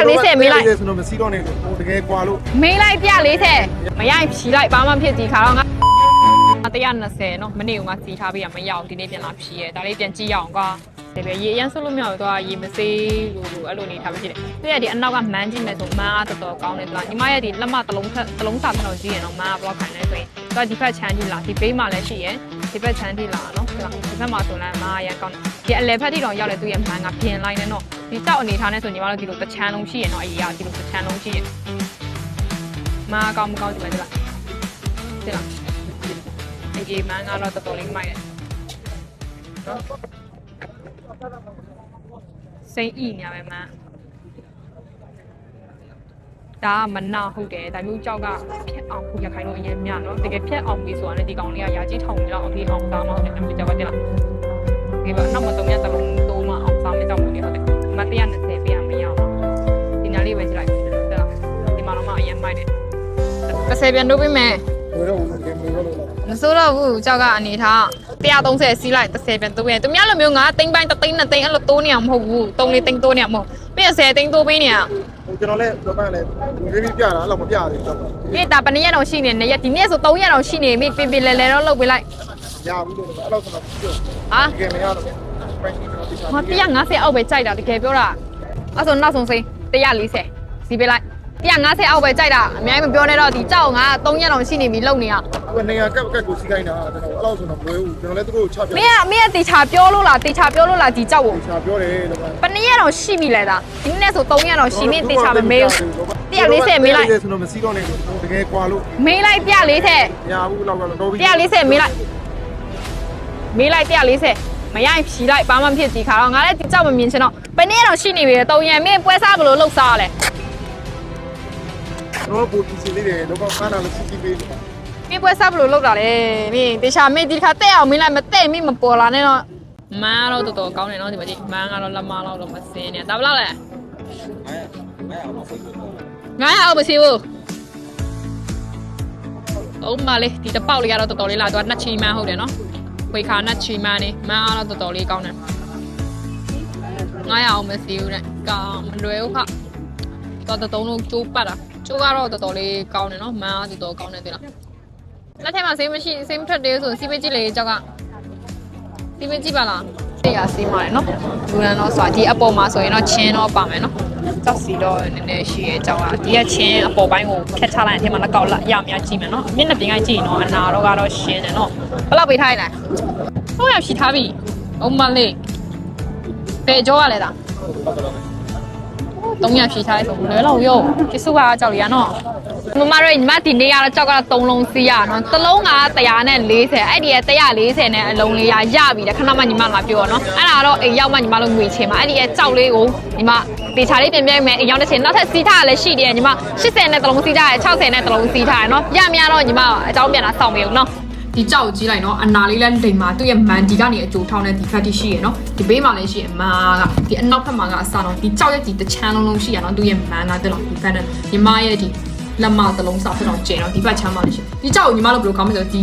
140မေးလိုက်ဆိုတော့မစီတော့နေဟိုတကယ်ကွာလို့မေးလိုက်140မရိုက်ဖြီးလိုက်ဘာမှဖြစ်ဒီခါတော့ငါ120နော်မနေ့ကငါစီထားပြီးရမရအောင်ဒီနေ့ပြန်လာဖြီးရဲဒါလေးပြန်ကြည့်ရအောင်ကွာတယ်ပဲရေအရန်ဆုပ်လို့မရဘူးတော့ရေမစေးလို့လို့အဲ့လိုနေထားမှဖြစ်တယ်သူရဲ့ဒီအနောက်ကမန်းကြည့်မယ်ဆိုမန်းအားတော်တော်ကောင်းတယ်သူကညီမရဲ့ဒီလက်မတလုံးထက်တလုံးစာထက်တော့ကြည့်ရင်တော့မန်းအားဘလော့ခံနေဆိုရင်သူကဒီဖက်ချမ်းကြည့်လားဒီဘေးမှာလည်းရှိရင် ဒီဖက်ချမ်းကြည့်လာနော်ဒီဖက်မှာဆိုလည်းမန်းအားရန်ကောင်းတယ်ဒီအလဲဖက်ထိတောင်ရောက်လေသူရဲ့မန်းကပြင်လိုက်နေတော့ဒီကြောက်အနေထားနဲ့ဆိုညီမတို့ဒီလိုတစ်ချမ်းလုံးရှိရနော်အရေးကဒီလိုတစ်ချမ်းလုံးရှိရမန်းကောင်းမကောင်းဒီမှာဒီလားဒီလားဒီမန်းကတော့တော်တော်လေးမိုက်တယ်နော်စိတ်ဤနေရမယ်မန်း ဒါကမနာဟုတ်တယ်ဒါမျိုးကြောက်ကဖြက်အောင်ရခိုင်လို့အရင်မြနော်တကယ်ဖြက်အောင်ပြီဆိုတာလည်းဒီကောင်လေးကရာကြီးထောင်နေတော့အောင်ဒီအောင်သားမဟုတ်တယ်အမေကြောက်ကတင်လားဒီပါနောက်မတော့မြတ်တလုံးသုံးမအောင်သားမကြောက်လို့နေဟုတ်တယ်မ120ပေးရမရအောင်ဒီနားလေးပဲကြည့်လိုက်ဒါဒီမှာတော့မအရင်မိုက်တယ်30ပြန်တို့ပေးမယ်ဝေတော့တကယ်မလို့လို့မစိုးတော့ဘူးကြောက်ကအနေထား130စီးလိုက်30ပြန်တိုးပြန်သူများလိုမျိုးငါတိမ့်ပိုင်းတသိန်းနှစ်သိန်းအဲ့လိုတိုးနေအောင်မဟုတ်ဘူးတုံးလေးသိန်းတိုးနေအောင်မဟုတ်ပြီးရင်10သိန်းတိုးပေးနေရဟို ကျွန်တော်လည်းတော့လည်းဒီပြီးပြတာအဲ့လိုမပြသေးဘူးတော့ပြီးဒါပနရက်တော့ရှိနေနေရက်ဒီနေ့ဆို3ရက်တော့ရှိနေပြီပြပြလဲလဲတော့လုပ်ပေးလိုက်ရဘူးလို့အဲ့လိုဆိုတော့ပြောဟာတကယ်မရတော့ပိုင်းကြီးတော့ဒီစားငါ150အောက်ပဲကြိုက်တာတကယ်ပြောတာအဲ့ဆိုနောက်ဆုံးစိ140စီးပေးလိုက် 150အောက်ပဲကြိုက်တာအများကြီးမပြောနဲ့တော့ဒီကြောက်ငါ3ရက်တော့ရှိနေပြီလုပ်နေရဟိုနေရာကက်ကက်ကိုစီးခိုင်းတာကျွန်တော်အဲ့လိုဆိုတော့မွေးဘူးကျွန်တော်လည်းသူတို့ချပြမင်းကမင်းကတေချာပြောလို့လားတေချာပြောလို့လားဒီကြောက်ကိုချပြောတယ်လို့ပနရက်တော့ရှိပြီလဲဒါဒီနေ့ဆို3ရက်တော့ရှိမင်းတေချာမမေးဘူး140မေးလိုက်ဆိုတော့မစီတော့နေဟိုတကယ်ကွာလို့မေးလိုက်140မရဘူးလောက်ကတော့တော့ပြီး140မေးလိုက်မေးလိုက်140မရိုက်ဖြီးလိုက်ဘာမှဖြစ်ဒီခါတော့ငါလည်းဒီကြောက်မမြင်ချင်တော့ဘယ်နေ့တော့ရှိနေပြီတုံရံမင်းပွဲစားဘယ်လိုလှုပ်စားရလဲ တော့ပူတီစီလေးတွေတော့ကားနာလို့စီစီပေးတယ်မင်းပွဲစားဘယ်လိုလှုပ်တာလဲမင်းတေချာမင်းဒီခါတဲ့အောင်မင်းလိုက်မတဲ့မင်းမပေါ်လာနဲ့တော့မန်းကတော့တော်တော်ကောင်းတယ်နော်ဒီမှာကြည့်မန်းကတော့လက်မလောက်တော့မစင်းနဲ့ဒါဘယ်လောက်လဲငါအောင်မစီဘူးအုံးမလေးဒီတပေါက်လေးကတော့တော်တော်လေးလာသူကနှက်ချီမန်းဟုတ်တယ်နော်ဝေခါနှက်ချီမန်းနေမန်းကတော့တော်တော်လေးကောင်းတယ်ငါရအောင်မစီဘူးနဲ့ကောင်းမလွယ်ဘူးခ တော့တော်တော်လုံးကျိုးပတ်တာကျိုးကတော့တော်တော်လေးကောင်းတယ်နော်မန်းကတော်တော်ကောင်းတယ်သိလားလက်ထဲမှာဆေးမရှိဆေးမထွက်သေးဘူးဆိုစီးပေးကြည့်လေကြောက်ကစီးပေးကြည့်ပါလားတေးရစီးမှာလေနော်လူရန်တော့ဆိုတာဒီအပေါ်မှာဆိုရင်တော့ချင်းတော့ပါမယ်နော်ကြောက်စီတော့နည်းနည်းရှိရဲ့ကြောက်ကဒီကချင်းအပေါ်ပိုင်းကိုဖြတ်ချလိုက်အထက်မှာလက်ကောက်လက်ရအများကြည့်မယ်နော်မျက်နှာပြင်ကကြည့်ရင်တော့အနာတော့ကတော့ရှင်းတယ်နော်ဘယ်လောက်ပေးထားရလဲဟုတ်ရဖြီထားပြီအုံးမလေးဘယ်ကြောရလဲလား 300ဖြီထားရဆိုလွယ်လောက်ရောကျစုကကြောက်ရနော်မမတို့ညီမဒီနေ့ကတော့ကြောက်ကတော့3လုံးစီးရနော်တစ်လုံးက140နဲ့40အဲ့ဒီရဲ့140နဲ့အလုံးလေးရရပြီတဲ့ခဏမှညီမလာပြောနော်အဲ့ဒါတော့အိမ်ရောက်မှညီမတို့ငွေချင်မှာအဲ့ဒီရဲ့ကြောက်လေးကိုညီမတေချာလေးပြင်ပြမယ်အိမ်ရောက်တဲ့ချိန်နောက်ထပ်စီးထားရလည်းရှိတယ်ညီမ80နဲ့တစ်လုံးစီးထားရ60နဲ့တစ်လုံးစီးထားရနော်ရမရတော့ညီမအကြောင်းပြန်လာစောင့်ပေးဦးနော် ဒီကြောက်ကိုကြီးလိုက်နော်အနာလေးလဲလိမ်မှာသူ့ရဲ့မန်ဒီကနေအကျိုးထောင်းတဲ့ဒီဖက်တီရှိရယ်နော်ဒီဘေးမှာလည်းရှိရယ်မာကဒီအနောက်ဖက်မှာကအစားတော့ဒီကြောက်ရဲ့ဒီတစ်ချမ်းလုံးလုံးရှိရနော်သူ့ရဲ့မန်ကတက်တော့ဒီဖက်နဲ့ညီမရဲ့ဒီလက်မတစ်လုံးစားဖြစ်တော့ကျဲနော်ဒီဘက်ချမ်းမှာလည်းရှိဒီကြောက်ကိုညီမတို့ဘယ်လိုကောင်းမလဲဆိုတော့ဒီ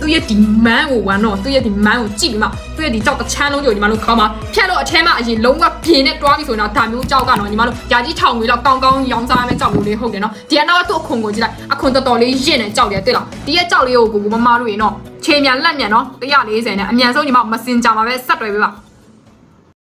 သူ့ရဲ့ဒီမန်ကိုဝမ်းတော့သူ့ရဲ့ဒီမန်ကိုကြည့်ပြီးမှသူ့ရဲ့ဒီကြောက်တစ်ချမ်းလုံးကိုညီမတို့ခေါင်းမှာဖြတ်လို့အထဲမှာအရင်လုံးဝပြင်းနဲ့တွားပြီးဆိုရင်တော့ဒါမျိုးကြောက်ကတော့ညီမတို့ယာကြီးထောင်ငွေလောက်ကောင်းကောင်းရောင်းစားမဲ့ကြောက်မျိုးလေးဟုတ်တယ်နော်ဒီကနောက်ကသူ့အခွန်ကိုကြည့်လိုက်အခွန်တော်တော်လေးရင့်နေကြောက်တယ်တွေ့လားဒီရဲ့ကြောက်လေးကိုကိုကိုမမတို့ရေနော်ခြေမြန်လက်မြန်နော်140နဲ့အမြန်ဆုံးညီမမစင်ကြမှာပဲဆက်တွယ်ပေးပါ